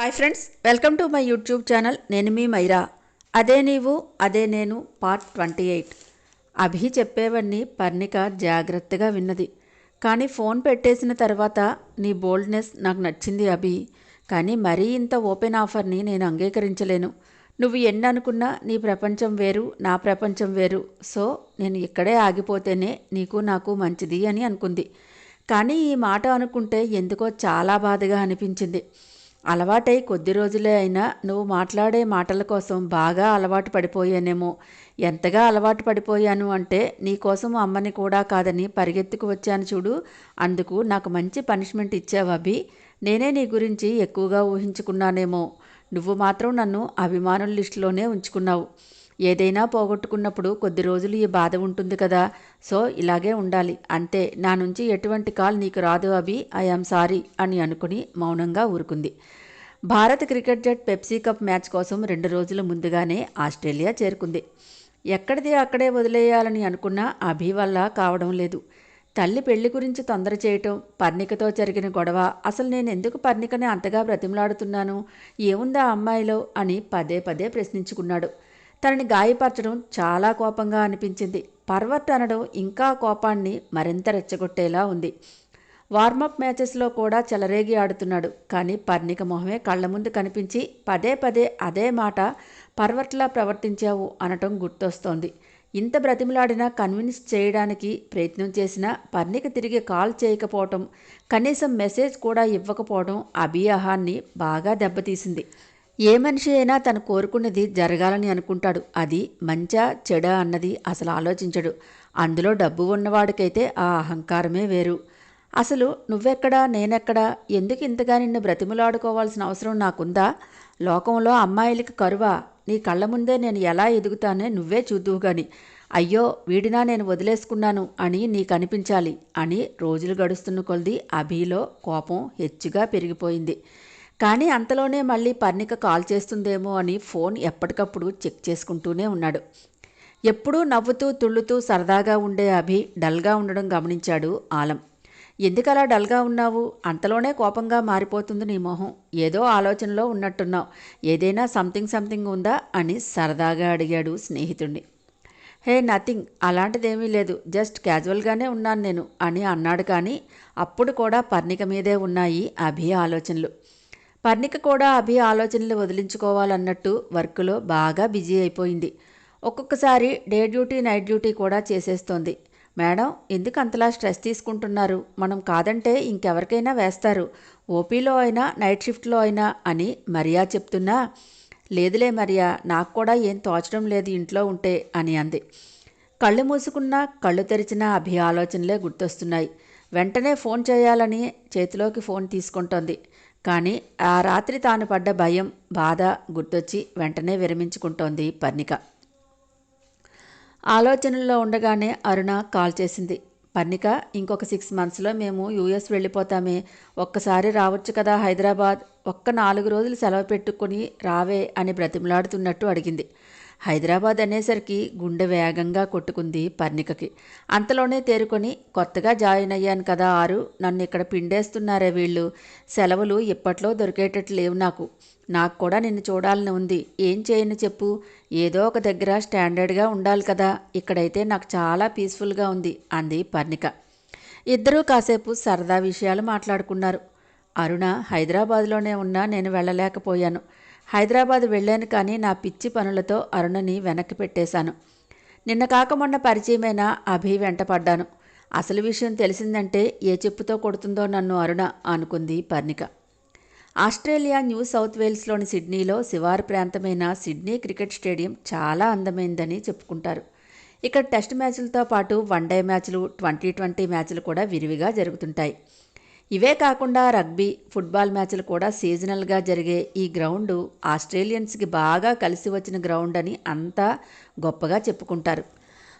Hi friends welcome to my YouTube channel నేను మీ మైరా. అదే నీవు అదే నేను పార్ట్ ట్వంటీ ఎయిట్ అభి చెప్పేవన్నీ పర్ణిక జాగ్రత్తగా విన్నది. కానీ ఫోన్ పెట్టేసిన తర్వాత నీ బోల్డ్నెస్ నాకు నచ్చింది అభి. కానీ మరీ ఇంత ఓపెన్ ఆఫర్ని నేను అంగీకరించలేను. నువ్వు ఎన్ని అనుకున్నా నీ ప్రపంచం వేరు నా ప్రపంచం వేరు. సో నేను ఇక్కడే ఆగిపోతేనే నీకు నాకు మంచిది అని అనుకుంది. కానీ ఈ మాట అనుకుంటే ఎందుకో చాలా బాధగా అనిపించింది. అలవాటై కొద్ది రోజులే అయినా నువ్వు మాట్లాడే మాటల కోసం బాగా అలవాటు పడిపోయానేమో. ఎంతగా అలవాటు పడిపోయాను అంటే నీకోసం అమ్మని కూడా కాదని పరిగెత్తుకు వచ్చాను చూడు. అందుకు నాకు మంచి పనిష్మెంట్ ఇచ్చావు అభి. నేనే నీ గురించి ఎక్కువగా ఊహించుకున్నానేమో. నువ్వు మాత్రం నన్ను అభిమానుల లిస్టులోనే ఉంచుకున్నావు. ఏదైనా పోగొట్టుకున్నప్పుడు కొద్ది రోజులు ఈ బాధ ఉంటుంది కదా. సో ఇలాగే ఉండాలి. అంతే. నా నుంచి ఎటువంటి కాల్ నీకు రాదు అభి. ఐఆమ్ సారీ అని అనుకుని మౌనంగా ఊరుకుంది. భారత క్రికెట్ జట్ పెప్సీ కప్ మ్యాచ్ కోసం రెండు రోజుల ముందుగానే ఆస్ట్రేలియా చేరుకుంది. ఎక్కడిది అక్కడే వదిలేయాలని అనుకున్నా అభి వల్ల కావడం లేదు. తల్లి పెళ్ళి గురించి తొందర చేయటం పర్ణికతో జరిగిన గొడవ అసలు నేను ఎందుకు పర్ణికని అంతగా బ్రతిమలాడుతున్నాను? ఏముందా అమ్మాయిలో? అని పదే పదే ప్రశ్నించుకున్నాడు. తనని గాయపరచడం చాలా కోపంగా అనిపించింది. పర్వట్ అనడం ఇంకా కోపాన్ని మరింత రెచ్చగొట్టేలా ఉంది. వార్మప్ మ్యాచెస్లో కూడా చెలరేగి ఆడుతున్నాడు. కానీ పర్ణిక మొహమే కళ్ళ ముందు కనిపించి పదే పదే అదే మాట పర్వట్లా ప్రవర్తించావు అనటం గుర్తొస్తోంది. ఇంత బ్రతిమలాడినా కన్విన్స్ చేయడానికి ప్రయత్నం చేసినా పర్ణిక తిరిగి కాల్ చేయకపోవటం కనీసం మెసేజ్ కూడా ఇవ్వకపోవడం అభియాహాన్ని బాగా దెబ్బతీసింది. ఏ మనిషి అయినా తను కోరుకున్నది జరగాలని అనుకుంటాడు. అది మంచా చెడ అన్నది అసలు ఆలోచించడు. అందులో డబ్బు ఉన్నవాడికైతే ఆ అహంకారమే వేరు. అసలు నువ్వెక్కడా నేనెక్కడా ఎందుకు ఇంతగా నిన్ను బ్రతిమలాడుకోవాల్సిన అవసరం నాకుందా? లోకంలో అమ్మాయిలకి కరువా? నీ కళ్ళ ముందే నేను ఎలా ఎదుగుతానే నువ్వే చూద్దువు గాని. అయ్యో వీడినా నేను వదిలేసుకున్నాను అని నీకు అనిపించాలి అని రోజులు గడుస్తున్న కొలది అభిలో కోపం హెచ్చుగా పెరిగిపోయింది. కానీ అంతలోనే మళ్ళీ పర్ణిక కాల్ చేస్తుందేమో అని ఫోన్ ఎప్పటికప్పుడు చెక్ చేసుకుంటూనే ఉన్నాడు. ఎప్పుడూ నవ్వుతూ తుళ్ళుతూ సరదాగా ఉండే అభి డల్గా ఉండడం గమనించాడు ఆలం. ఎందుకలా డల్గా ఉన్నావు? అంతలోనే కోపంగా మారిపోతుంది నీ మొహం. ఏదో ఆలోచనలో ఉన్నట్టున్నావు. ఏదైనా సంథింగ్ సంథింగ్ ఉందా? అని సరదాగా అడిగాడు స్నేహితుడిని హే నథింగ్. అలాంటిదేమీ లేదు. జస్ట్ క్యాజువల్గానే ఉన్నాను నేను అని అన్నాడు కానీ అప్పుడు కూడా పర్ణిక మీదే ఉన్నాయి అభి ఆలోచనలు. పర్ణిక కూడా అభి ఆలోచనలు వదిలించుకోవాలన్నట్టు వర్క్లో బాగా బిజీ అయిపోయింది. ఒక్కొక్కసారి డే డ్యూటీ నైట్ డ్యూటీ కూడా చేసేస్తోంది. మేడం ఎందుకు అంతలా స్ట్రెస్ తీసుకుంటున్నారు? మనం కాదంటే ఇంకెవరికైనా వేస్తారు. ఓపీలో అయినా నైట్ షిఫ్ట్లో అయినా అని మరియా చెప్తున్నా. లేదులే మరియా నాకు కూడా ఏం తోచడం లేదు ఇంట్లో ఉంటే అని అంది. కళ్ళు మూసుకున్నా కళ్ళు తెరిచిన అభి ఆలోచనలే గుర్తొస్తున్నాయి. వెంటనే ఫోన్ చేయాలని చేతిలోకి ఫోన్ తీసుకుంటోంది. కానీ ఆ రాత్రి తాను పడ్డ భయం బాధ గుర్తొచ్చి వెంటనే విరమించుకుంటోంది పర్ణిక. ఆలోచనల్లో ఉండగానే అరుణ కాల్ చేసింది. పర్ణిక ఇంకొక సిక్స్ మంత్స్లో మేము యూఎస్ వెళ్ళిపోతామే. ఒక్కసారి రావచ్చు కదా హైదరాబాద్. ఒక్క నాలుగు రోజులు సెలవు పెట్టుకుని రావే అని బ్రతిమలాడుతున్నట్టు అడిగింది. హైదరాబాద్ అనేసరికి గుండె వేగంగా కొట్టుకుంది పర్ణికకి. అంతలోనే తేరుకొని కొత్తగా జాయిన్ అయ్యాను కదా ఆరు నన్ను ఇక్కడ పిండేస్తున్నారే వీళ్ళు. సెలవులు ఇప్పట్లో దొరికేటట్లు లేవు నాకు. నాకు కూడా నిన్ను చూడాలని ఉంది. ఏం చేయను చెప్పు. ఏదో ఒక దగ్గర స్టాండర్డ్గా ఉండాలి కదా. ఇక్కడైతే నాకు చాలా పీస్ఫుల్గా ఉంది అంది పర్ణిక. ఇద్దరూ కాసేపు సరదా విషయాలు మాట్లాడుకున్నారు. అరుణ హైదరాబాద్లోనే ఉన్నా నేను వెళ్ళలేకపోయాను. హైదరాబాద్ వెళ్ళాను కానీ నా పిచ్చి పనులతో అరుణని వెనక్కి పెట్టేశాను. నిన్న కాక మొన్న పరిచయమైన అభి వెంటపడ్డాను అసలు విషయం తెలిసిందంటే ఏ చెప్పుతో కొడుతుందో నన్ను అరుణ అనుకుంది పర్ణిక. ఆస్ట్రేలియా న్యూ సౌత్ వేల్స్లోని సిడ్నీలో శివారు ప్రాంతమైన సిడ్నీ క్రికెట్ స్టేడియం చాలా అందమైందని చెప్పుకుంటారు. ఇక్కడ టెస్ట్ మ్యాచ్లతో పాటు వన్డే మ్యాచ్లు ట్వంటీ ట్వంటీ మ్యాచ్లు కూడా విరివిగా జరుగుతుంటాయి. ఇవే కాకుండా రగ్బీ ఫుట్బాల్ మ్యాచ్లు కూడా సీజనల్గా జరిగే ఈ గ్రౌండ్ ఆస్ట్రేలియన్స్కి బాగా కలిసి వచ్చిన గ్రౌండ్ అని అంతా గొప్పగా చెప్పుకుంటారు.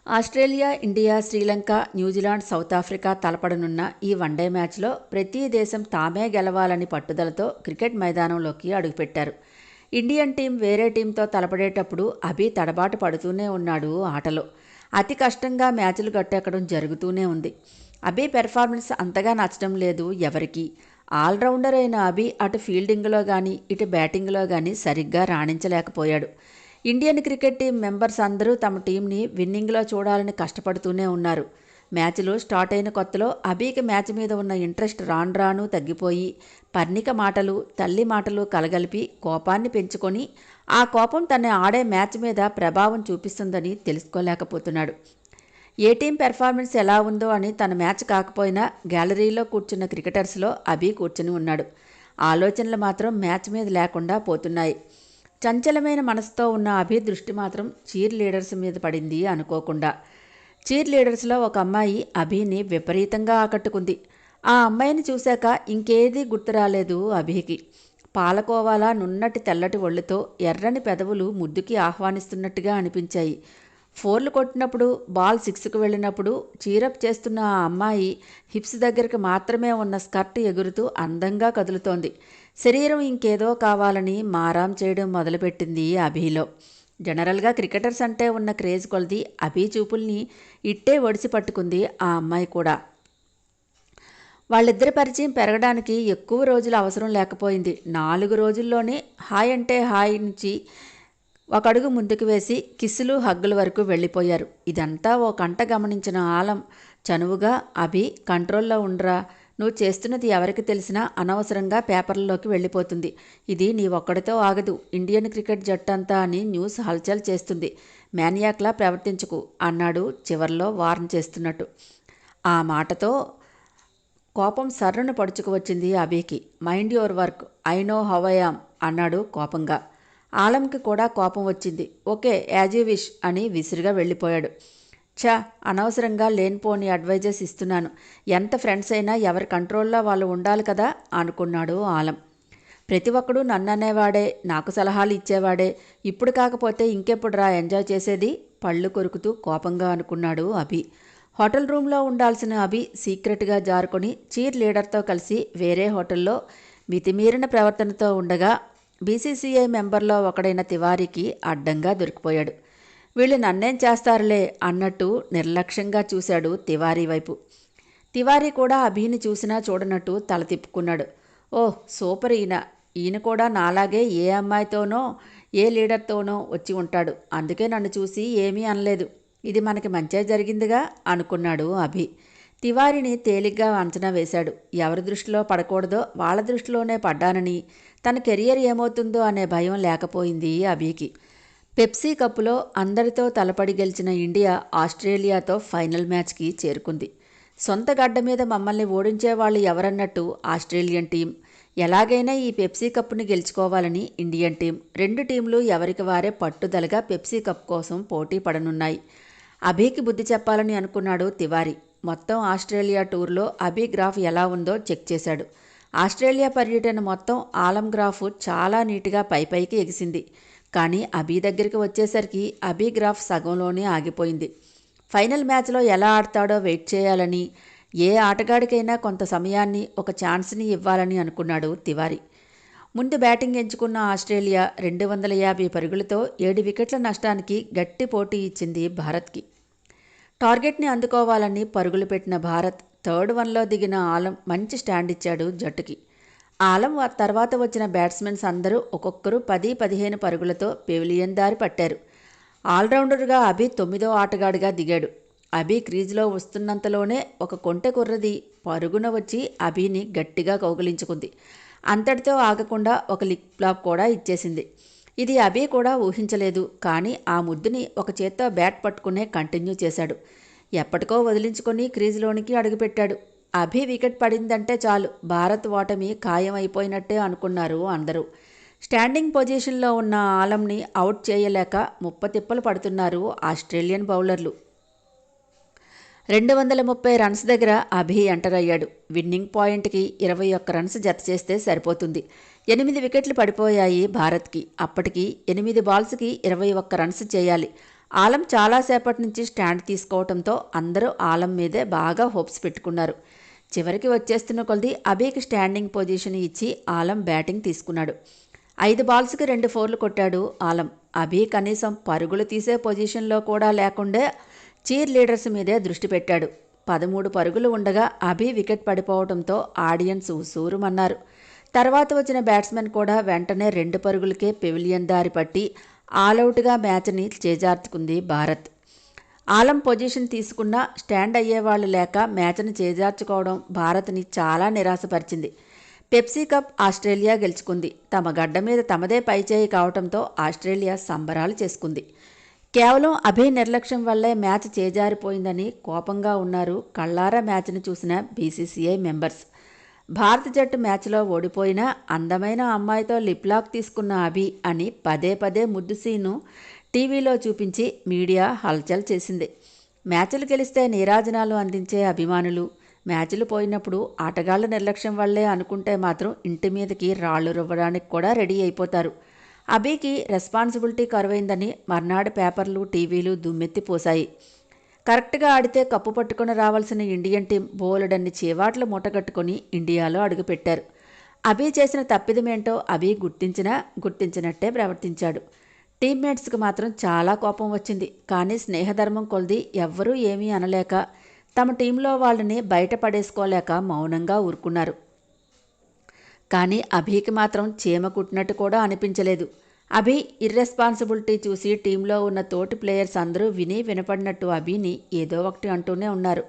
Australia India Sri Lanka New Zealand South Africa తలపడనున్న ఈ వన్డే మ్యాచ్లో ప్రతి దేశం తామే గెలవాలని పట్టుదలతో క్రికెట్ మైదానంలోకి అడుగుపెట్టారు. ఇండియన్ టీం వేరే టీంతో తలపడేటప్పుడు అభి తడబాటు పడుతూనే ఉన్నాడు ఆటలో. అతి కష్టంగా మ్యాచ్లు గట్టెక్కడం జరుగుతూనే ఉంది. అభి పెర్ఫార్మెన్స్ అంతగా నచ్చడం లేదు ఎవరికి. ఆల్రౌండర్ అయిన అభి అటు ఫీల్డింగ్లో కానీ ఇటు బ్యాటింగ్లో కానీ సరిగ్గా రాణించలేకపోయాడు. ఇండియన్ క్రికెట్ టీం మెంబర్స్ అందరూ తమ టీంని విన్నింగ్లో చూడాలని కష్టపడుతూనే ఉన్నారు. మ్యాచ్లు స్టార్ట్ అయిన కొత్తలో అభికి మ్యాచ్ మీద ఉన్న ఇంట్రెస్ట్ రాను రాను తగ్గిపోయి పర్ణిక మాటలు తల్లి మాటలు కలగలిపి కోపాన్ని పెంచుకొని ఆ కోపం తన ఆడే మ్యాచ్ మీద ప్రభావం చూపిస్తుందని తెలుసుకోలేకపోతున్నాడు. ఏ టీం పెర్ఫార్మెన్స్ ఎలా ఉందో అని తన మ్యాచ్ కాకపోయినా గ్యాలరీలో కూర్చున్న క్రికెటర్స్లో అభి కూర్చుని ఉన్నాడు. ఆలోచనలు మాత్రం మ్యాచ్ మీద లేకుండా పోతున్నాయి. చంచలమైన మనసుతో ఉన్న అభి దృష్టి మాత్రం చీర్ లీడర్స్ మీద పడింది అనుకోకుండా. చీర్ లీడర్స్లో ఒక అమ్మాయి అభిని విపరీతంగా ఆకట్టుకుంది. ఆ అమ్మాయిని చూశాక ఇంకేదీ గుర్తు రాలేదు అభికి. పాలకోవాలా నున్నటి తెల్లటి ఒళ్ళుతో ఎర్రని పెదవులు ముద్దుకి ఆహ్వానిస్తున్నట్టుగా అనిపించాయి. ఫోర్లు కొట్టినప్పుడు బాల్ సిక్స్కు వెళ్ళినప్పుడు చీరప్ చేస్తున్న ఆ అమ్మాయి హిప్స్ దగ్గరికి మాత్రమే ఉన్న స్కర్ట్ ఎగురుతూ అందంగా కదులుతోంది. శరీరం ఇంకేదో కావాలని మారాం చేయడం మొదలుపెట్టింది అభిలో. జనరల్గా క్రికెటర్స్ అంటే ఉన్న క్రేజ్ కొలది అభి చూపుల్ని ఇట్టే ఒడిసి పట్టుకుంది ఆ అమ్మాయి కూడా. వాళ్ళిద్దరి పరిచయం పెరగడానికి ఎక్కువ రోజులు అవసరం లేకపోయింది. నాలుగు రోజుల్లోనే హాయ్ అంటే హాయ్ నుంచి ఒక అడుగు ముందుకు వేసి కిస్సులు హగ్గుల వరకు వెళ్ళిపోయారు. ఇదంతా ఓ కంట గమనించిన ఆలం చనువుగా అభి కంట్రోల్లో ఉండరా? నువ్వు చేస్తున్నది ఎవరికి తెలిసినా అనవసరంగా పేపర్లలోకి వెళ్ళిపోతుంది. ఇది నీ ఒక్కడితో ఆగదు. ఇండియన్ క్రికెట్ జట్టు అంతా అని న్యూస్ హల్చల్ చేస్తుంది. మేనియాక్లా ప్రవర్తించుకు అన్నాడు చివర్లో వార్న్ చేస్తున్నట్టు. ఆ మాటతో కోపం సర్రును పడుచుకు వచ్చింది అభికి. Mind your work. I know how I am అన్నాడు కోపంగా. ఆలంకి కూడా కోపం వచ్చింది. ఓకే యాజ్ యూ విష్ అని విసిరిగా వెళ్ళిపోయాడు. ఛా అనవసరంగా లేనిపోని అడ్వైజెస్ ఇస్తున్నాను. ఎంత ఫ్రెండ్స్ అయినా ఎవరి కంట్రోల్లో వాళ్ళు ఉండాలి కదా? అనుకున్నాడు ఆలం. ప్రతి ఒక్కడూ నన్ను అనేవాడే నాకు సలహాలు ఇచ్చేవాడే. ఇప్పుడు కాకపోతే ఇంకెప్పుడు రా ఎంజాయ్ చేసేది? పళ్ళు కొరుకుతూ కోపంగా అనుకున్నాడు అభి. హోటల్ రూమ్లో ఉండాల్సిన అభి సీక్రెట్గా జారుకొని చీర్ లీడర్తో కలిసి వేరే హోటల్లో మితిమీరిన ప్రవర్తనతో ఉండగా బీసీసీఐ మెంబర్లో ఒకడైన తివారికి అడ్డంగా దొరికిపోయాడు. వీళ్ళు నన్నేం చేస్తారులే అన్నట్టు నిర్లక్ష్యంగా చూశాడు తివారీ వైపు. తివారీ కూడా అభిని చూసినా చూడనట్టు తల తిప్పుకున్నాడు. ఓ సూపర్ ఈయన. ఈయన కూడా నాలాగే ఏ అమ్మాయితోనో ఏ లీడర్తోనో వచ్చి ఉంటాడు. అందుకే నన్ను చూసి ఏమీ అనలేదు. ఇది మనకి మంచే జరిగిందిగా అనుకున్నాడు అభి. తివారిని తేలిగ్గా అంచనా వేశాడు. ఎవరి దృష్టిలో పడకూడదో వాళ్ళ దృష్టిలోనే పడ్డానని తన కెరియర్ ఏమవుతుందో అనే భయం లేకపోయింది అభికి. పెప్సీ కప్పులో అందరితో తలపడి గెలిచిన ఇండియా ఆస్ట్రేలియాతో ఫైనల్ మ్యాచ్కి చేరుకుంది. సొంత గడ్డ మీద మమ్మల్ని ఓడించే వాళ్ళు ఎవరన్నట్టు ఆస్ట్రేలియన్ టీం ఎలాగైనా ఈ పెప్సీ కప్ని గెలుచుకోవాలని ఇండియన్ టీం. రెండు టీంలు ఎవరికి వారే పట్టుదలగా పెప్సీ కప్ కోసం పోటీ పడనున్నాయి. అభికి బుద్ధి చెప్పాలని అనుకున్నాడు తివారీ. మొత్తం ఆస్ట్రేలియా టూర్లో అభి గ్రాఫ్ ఎలా ఉందో చెక్ చేశాడు. ఆస్ట్రేలియా పర్యటన మొత్తం ఆలం గ్రాఫ్ చాలా నీట్గా పైపైకి ఎగిసింది. కానీ అభి దగ్గరికి వచ్చేసరికి అభి గ్రాఫ్ సగంలోనే ఆగిపోయింది. ఫైనల్ మ్యాచ్లో ఎలా ఆడతాడో వెయిట్ చేయాలని ఏ ఆటగాడికైనా కొంత సమయాన్ని ఒక ఛాన్స్ని ఇవ్వాలని అనుకున్నాడు తివారీ. ముందు బ్యాటింగ్ ఎంచుకున్న ఆస్ట్రేలియా రెండు వందల యాభై పరుగులతో ఏడు వికెట్ల నష్టానికి గట్టి పోటీ ఇచ్చింది భారత్కి. టార్గెట్ని అందుకోవాలని పరుగులు పెట్టిన భారత్ థర్డ్ వన్లో దిగిన ఆలం మంచి స్టాండ్ ఇచ్చాడు జట్టుకి. ఆలం తర్వాత వచ్చిన బ్యాట్స్మెన్స్ అందరూ ఒక్కొక్కరు పది పదిహేను పరుగులతో పెవిలియన్ దారి పట్టారు. ఆల్రౌండర్గా అభి తొమ్మిదో ఆటగాడిగా దిగాడు. అభి క్రీజ్లో వస్తున్నంతలోనే ఒక కొంటె కుర్రది పరుగున వచ్చి అభిని గట్టిగా కౌగిలించుకుంది. అంతటితో ఆగకుండా ఒక లిక్ బ్లాక్ కూడా ఇచ్చేసింది. ఇది అభి కూడా ఊహించలేదు కానీ ఆ ముద్దుని ఒక చేత్తో బ్యాట్ పట్టుకునే కంటిన్యూ చేశాడు. ఎప్పటికో వదిలించుకొని క్రీజ్లోనికి అడుగుపెట్టాడు. అభి వికెట్ పడిందంటే చాలు భారత్ ఓటమి ఖాయం అయిపోయినట్టే అనుకున్నారు అందరూ. స్టాండింగ్ పొజిషన్లో ఉన్న ఆలంని అవుట్ చేయలేక ముప్పతిప్పలు పడుతున్నారు ఆస్ట్రేలియన్ బౌలర్లు. రెండు వందల ముప్పై రన్స్ దగ్గర అభి ఎంటర్ అయ్యాడు. విన్నింగ్ పాయింట్కి ఇరవై ఒక్క రన్స్ జత చేస్తే సరిపోతుంది. ఎనిమిది వికెట్లు పడిపోయాయి భారత్కి. అప్పటికి ఎనిమిది బాల్స్కి ఇరవై ఒక్క రన్స్ చేయాలి. ఆలం చాలాసేపటి నుంచి స్టాండ్ తీసుకోవడంతో అందరూ ఆలం మీదే బాగా హోప్స్ పెట్టుకున్నారు. చివరికి వచ్చేస్తున్న కొలది అభికి స్టాండింగ్ పొజిషన్ ఇచ్చి ఆలం బ్యాటింగ్ తీసుకున్నాడు. ఐదు బాల్స్కి రెండు ఫోర్లు కొట్టాడు ఆలం. అభి కనీసం పరుగులు తీసే పొజిషన్లో కూడా లేకుండా చీర్ లీడర్స్ మీదే దృష్టి పెట్టాడు. పదమూడు పరుగులు ఉండగా అభి వికెట్ పడిపోవడంతో ఆడియన్స్ ఉసూరుమన్నారు. తర్వాత వచ్చిన బ్యాట్స్మెన్ కూడా వెంటనే రెండు పరుగులకే పెవిలియన్ దారి పట్టి ఆలౌట్గా మ్యాచ్ని చేజార్చుకుంది భారత్. ఆలం పొజిషన్ తీసుకున్నా స్టాండ్ అయ్యేవాళ్ళు లేక మ్యాచ్ను చేజార్చుకోవడం భారత్ని చాలా నిరాశపరిచింది. పెప్సీ కప్ ఆస్ట్రేలియా గెలుచుకుంది. తమ గడ్డ మీద తమదే పైచేయి కావడంతో ఆస్ట్రేలియా సంబరాలు చేసుకుంది. కేవలం అభి నిర్లక్ష్యం వల్లే మ్యాచ్ చేజారిపోయిందని కోపంగా ఉన్నారు కళ్ళారా మ్యాచ్ను చూసిన బీసీసీఐ మెంబర్స్. భారత జట్టు మ్యాచ్లో ఓడిపోయిన అందమైన అమ్మాయితో లిప్లాక్ తీసుకున్న అభి అని పదే పదే ముద్దు సీను టీవీలో చూపించి మీడియా హల్చల్ చేసింది. మ్యాచ్లు గెలిస్తే నీరాజనాలు అందించే అభిమానులు మ్యాచ్లు పోయినప్పుడు ఆటగాళ్ళ నిర్లక్ష్యం వల్లే అనుకుంటే మాత్రం ఇంటి మీదకి రాళ్ళు రువ్వడానికి కూడా రెడీ అయిపోతారు. అభికి రెస్పాన్సిబిలిటీ కరువైందని మర్నాడు పేపర్లు టీవీలు దుమ్మెత్తి పోశాయి. కరెక్ట్గా ఆడితే కప్పు పట్టుకుని రావాల్సిన ఇండియన్ టీం బోలెడన్ని చేవాట్లు మూటగట్టుకొని ఇండియాలో అడుగుపెట్టారు. అభి చేసిన తప్పిదమేంటో అభి గుర్తించినా గుర్తించినట్టే ప్రవర్తించాడు. టీమ్మేట్స్కి మాత్రం చాలా కోపం వచ్చింది. కానీ స్నేహధర్మం కొలిది ఎవ్వరూ ఏమీ అనలేక తమ టీంలో వాళ్ళని బయటపడేసుకోలేక మౌనంగా ఊరుకున్నారు. కానీ అభికి మాత్రం చీమ కుట్టినట్టు కూడా అనిపించలేదు. అభి ఇర్రెస్పాన్సిబిలిటీ చూసి టీంలో ఉన్న తోటి ప్లేయర్స్ అందరూ విని వినపడినట్టు అభిని ఏదో ఒకటి అంటూనే ఉన్నారు.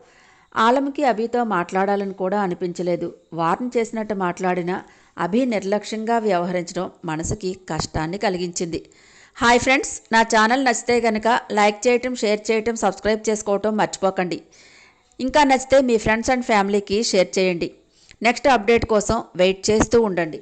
ఆలంకి అభితో మాట్లాడాలని కూడా అనిపించలేదు. వార్న్ చేసినట్టు మాట్లాడినా అభి నిర్లక్ష్యంగా వ్యవహరించడం మనసుకి కష్టాన్ని కలిగించింది. హాయ్ ఫ్రెండ్స్ నా ఛానల్ నచ్చితే కనుక లైక్ చేయటం షేర్ చేయటం సబ్స్క్రైబ్ చేసుకోవటం మర్చిపోకండి. ఇంకా నచ్చితే మీ ఫ్రెండ్స్ అండ్ ఫ్యామిలీకి షేర్ చేయండి. నెక్స్ట్ అప్డేట్ కోసం వెయిట్ చేస్తూ ఉండండి.